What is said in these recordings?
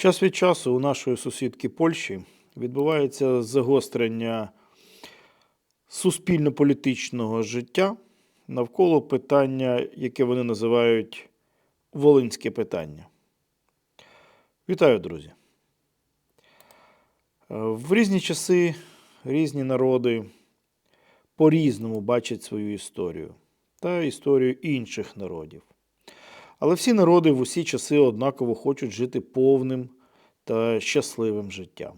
Час від часу у нашої сусідки Польщі відбувається загострення суспільно-політичного життя навколо питання, яке вони називають Волинське питання. Вітаю, друзі! В різні часи різні народи по-різному бачать свою історію та історію інших народів. Але всі народи в усі часи однаково хочуть жити повним та щасливим життям.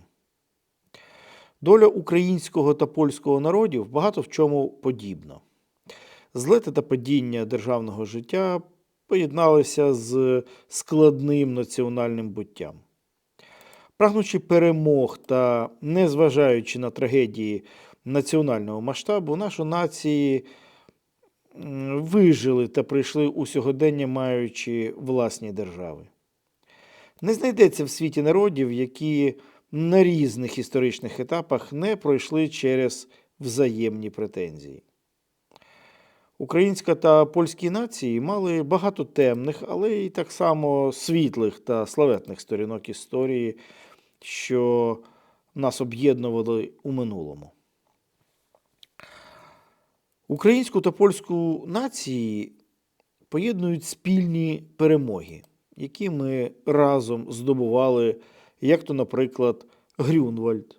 Доля українського та польського народів багато в чому подібна. Злети та падіння державного життя поєдналися з складним національним буттям. Прагнучи перемог та незважаючи на трагедії національного масштабу, наші нації вижили та прийшли у сьогодення, маючи власні держави. Не знайдеться в світі народів, які на різних історичних етапах не пройшли через взаємні претензії. Українська та польські нації мали багато темних, але й так само світлих та славетних сторінок історії, що нас об'єднували у минулому. Українську та польську нації поєднують спільні перемоги, які ми разом здобували, як то, наприклад, Грюнвальд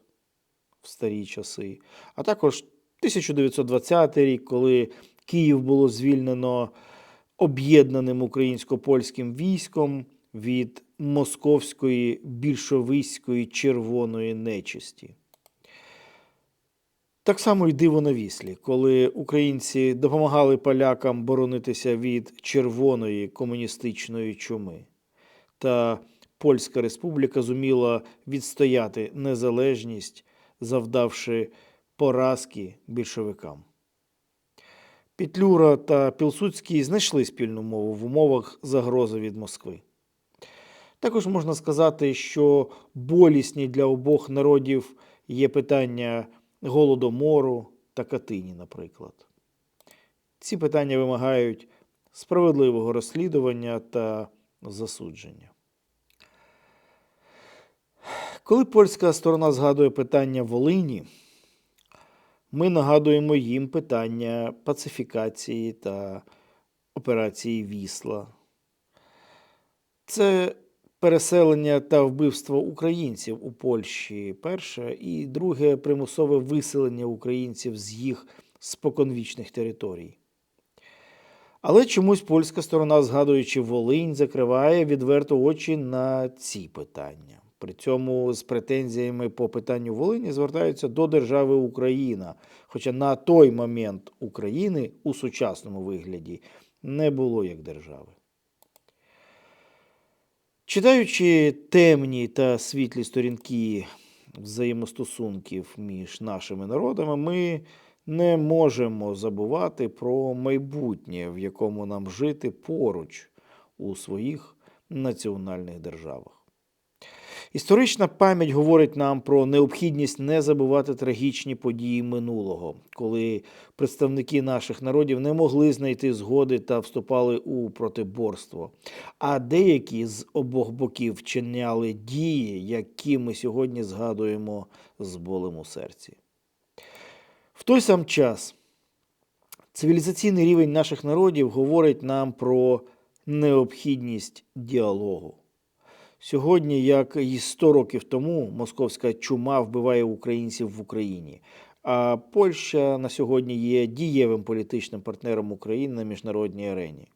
в старі часи, а також 1920 рік, коли Київ було звільнено об'єднаним українсько-польським військом від московської більшовицької червоної нечисті. Так само й диво на віслі, коли українці допомагали полякам боронитися від червоної комуністичної чуми. Та Польська Республіка зуміла відстояти незалежність, завдавши поразки більшовикам. Петлюра та Пілсудський знайшли спільну мову в умовах загрози від Москви. Також можна сказати, що болісні для обох народів є питання голодомору та Катині, наприклад. Ці питання вимагають справедливого розслідування та засудження. Коли польська сторона згадує питання Волині, ми нагадуємо їм питання пацифікації та операції Вісла. Це переселення та вбивство українців у Польщі перше, і друге примусове виселення українців з їх споконвічних територій. Але чомусь польська сторона, згадуючи Волинь, закриває відверто очі на ці питання. При цьому з претензіями по питанню Волині звертаються до держави Україна, хоча на той момент України у сучасному вигляді не було як держави. Читаючи темні та світлі сторінки взаємостосунків між нашими народами, ми не можемо забувати про майбутнє, в якому нам жити поруч у своїх національних державах. Історична пам'ять говорить нам про необхідність не забувати трагічні події минулого, коли представники наших народів не могли знайти згоди та вступали у протиборство. А деякі з обох боків вчиняли дії, які ми сьогодні згадуємо з болем у серці. В той сам час цивілізаційний рівень наших народів говорить нам про необхідність діалогу. Сьогодні, як і 100 років тому, московська чума вбиває українців в Україні. А Польща на сьогодні є дієвим політичним партнером України на міжнародній арені.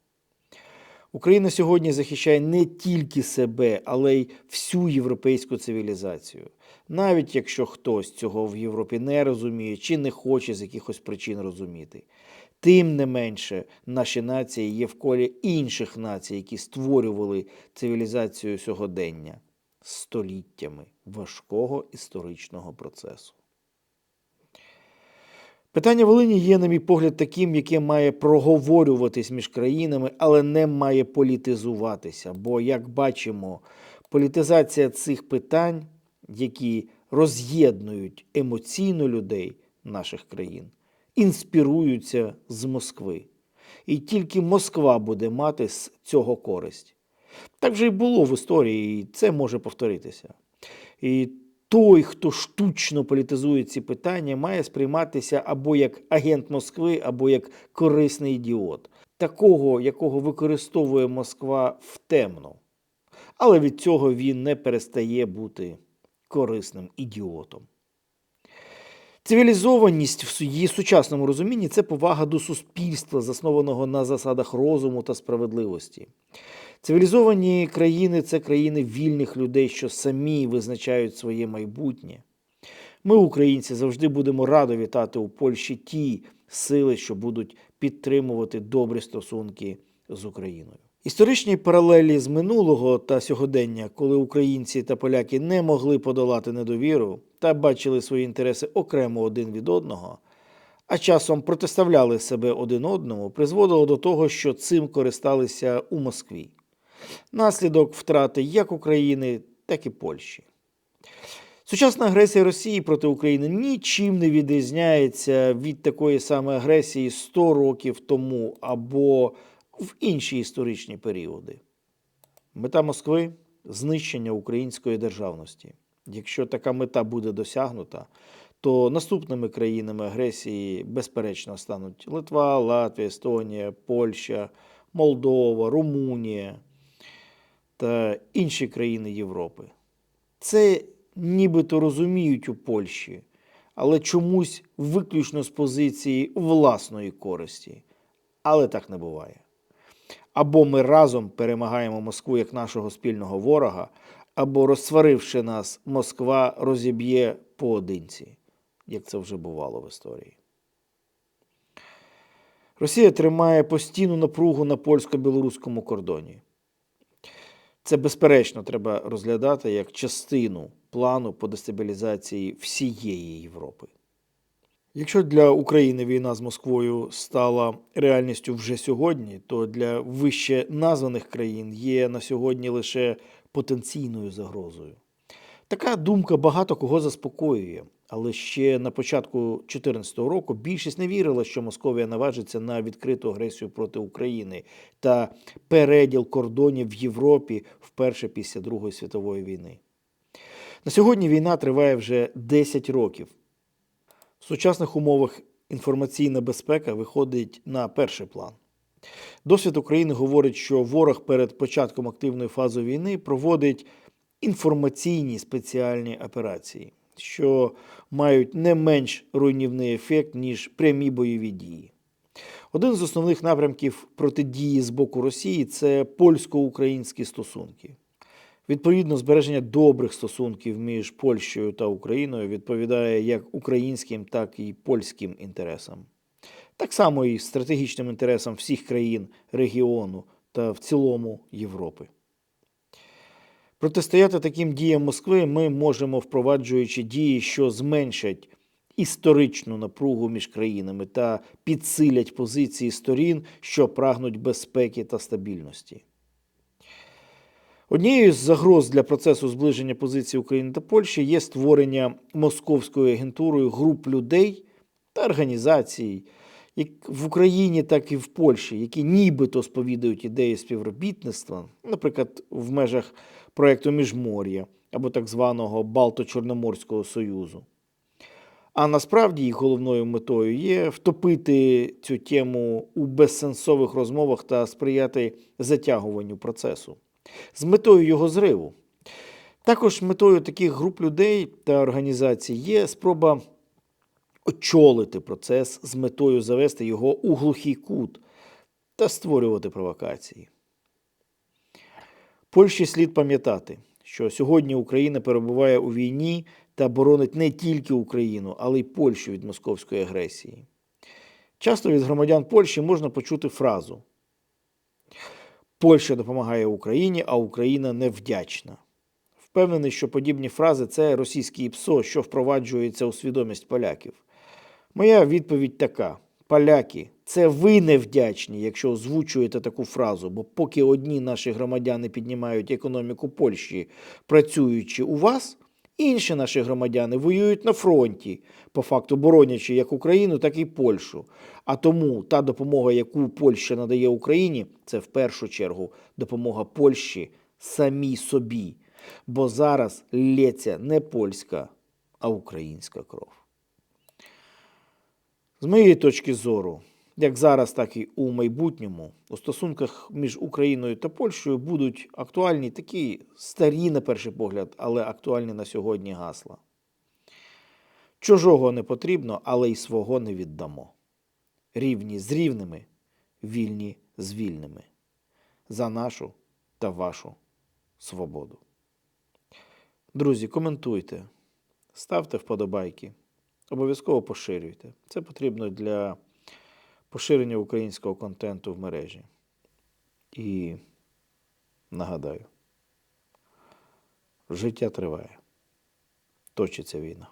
Україна сьогодні захищає не тільки себе, але й всю європейську цивілізацію. Навіть якщо хтось цього в Європі не розуміє чи не хоче з якихось причин розуміти. Тим не менше, наші нації є в колі інших націй, які створювали цивілізацію сьогодення століттями важкого історичного процесу. Питання Волині є, на мій погляд, таким, яке має проговорюватись між країнами, але не має політизуватися. Бо, як бачимо, політизація цих питань, які роз'єднують емоційно людей наших країн, інспіруються з Москви. І тільки Москва буде мати з цього користь. Так вже й було в історії, і це може повторитися. І той, хто штучно політизує ці питання, має сприйматися або як агент Москви, або як корисний ідіот, такого, якого використовує Москва в темну. Але від цього він не перестає бути корисним ідіотом. Цивілізованість в її сучасному розумінні це повага до суспільства, заснованого на засадах розуму та справедливості. Цивілізовані країни це країни вільних людей, що самі визначають своє майбутнє. Ми, українці, завжди будемо радо вітати у Польщі ті сили, що будуть підтримувати добрі стосунки з Україною. Історичні паралелі з минулого та сьогодення, коли українці та поляки не могли подолати недовіру та бачили свої інтереси окремо один від одного, а часом протиставляли себе один одному, призводило до того, що цим користалися у Москві. Наслідок втрати як України, так і Польщі. Сучасна агресія Росії проти України нічим не відрізняється від такої самої агресії 100 років тому або в інші історичні періоди. Мета Москви знищення української державності. Якщо така мета буде досягнута, то наступними країнами агресії, безперечно, стануть Литва, Латвія, Естонія, Польща, Молдова, Румунія та інші країни Європи. Це нібито розуміють у Польщі, але чомусь виключно з позиції власної користі. Але так не буває. Або ми разом перемагаємо Москву як нашого спільного ворога, або, розсваривши нас, Москва розіб'є поодинці, як це вже бувало в історії. Росія тримає постійну напругу на польсько-білоруському кордоні. Це, безперечно, треба розглядати як частину плану по дестабілізації всієї Європи. Якщо для України війна з Москвою стала реальністю вже сьогодні, то для вище названих країн є на сьогодні лише потенційною загрозою. Така думка багато кого заспокоює, але ще на початку 2014 року більшість не вірила, що Московія наважиться на відкриту агресію проти України та переділ кордонів в Європі вперше після Другої світової війни. На сьогодні війна триває вже 10 років. В сучасних умовах інформаційна безпека виходить на перший план. Досвід України говорить, що ворог перед початком активної фази війни проводить інформаційні спеціальні операції, що мають не менш руйнівний ефект, ніж прямі бойові дії. Один з основних напрямків протидії з боку Росії це польсько-українські стосунки. Відповідно, збереження добрих стосунків між Польщею та Україною відповідає як українським, так і польським інтересам. Так само і стратегічним інтересам всіх країн регіону та в цілому Європи. Протистояти таким діям Москви ми можемо, впроваджуючи дії, що зменшать історичну напругу між країнами та підсилять позиції сторін, що прагнуть безпеки та стабільності. Однією з загроз для процесу зближення позицій України та Польщі є створення московською агентурою груп людей та організацій, як в Україні, так і в Польщі, які нібито сповідують ідеї співробітництва, наприклад, в межах проєкту Міжмор'я або так званого Балто-Чорноморського Союзу. А насправді їх головною метою є втопити цю тему у безсенсових розмовах та сприяти затягуванню процесу з метою його зриву. Також метою таких груп людей та організацій є спроба очолити процес з метою завести його у глухий кут та створювати провокації. Польщі слід пам'ятати, що сьогодні Україна перебуває у війні та боронить не тільки Україну, але й Польщу від московської агресії. Часто від громадян Польщі можна почути фразу Польща допомагає Україні, а Україна невдячна. Впевнений, що подібні фрази це російський ПСО, що впроваджується у свідомість поляків. Моя відповідь така: поляки, це ви невдячні, якщо озвучуєте таку фразу, бо поки одні наші громадяни піднімають економіку Польщі, працюючи у вас, Інші наші громадяни воюють на фронті, по факту боронячи як Україну, так і Польщу. А тому та допомога, яку Польща надає Україні, це в першу чергу допомога Польщі самій собі. Бо зараз лється не польська, а українська кров. З моєї точки зору, як зараз, так і у майбутньому, у стосунках між Україною та Польщею будуть актуальні такі старі, на перший погляд, але актуальні на сьогодні гасла. Чужого не потрібно, але й свого не віддамо. Рівні з рівними, вільні з вільними. За нашу та вашу свободу. Друзі, коментуйте, ставте вподобайки, обов'язково поширюйте. Це потрібно для поширення українського контенту в мережі. І нагадаю, життя триває, точиться війна.